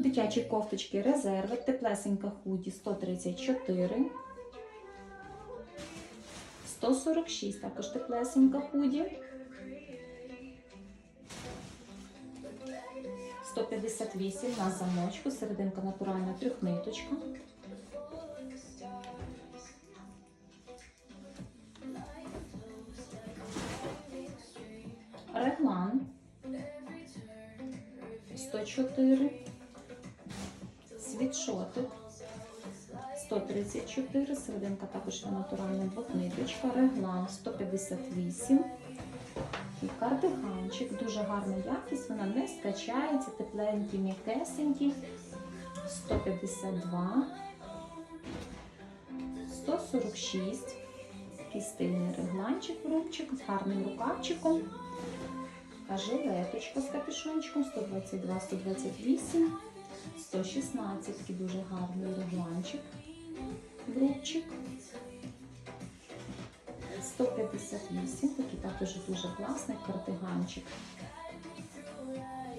Дитячі кофточки резерви, теплесенька худі 134. 146, також теплесенька худі. 158 на замочку, серединка натуральна трьохниточка. Реглан 104. Світшотик 134, серединка також є натуральна двохниточка, реглан 158. І кардиганчик, дуже гарна якість, вона не скачається, тепленький, м'якесенький. 152, 146. Такий регланчик, рубчик з гарним рукавчиком. Така жилеточка з капюшончиком 122, 128, 116, такий дуже гарний регланчик, рубчик. 158, такий також дуже класний кардиганчик.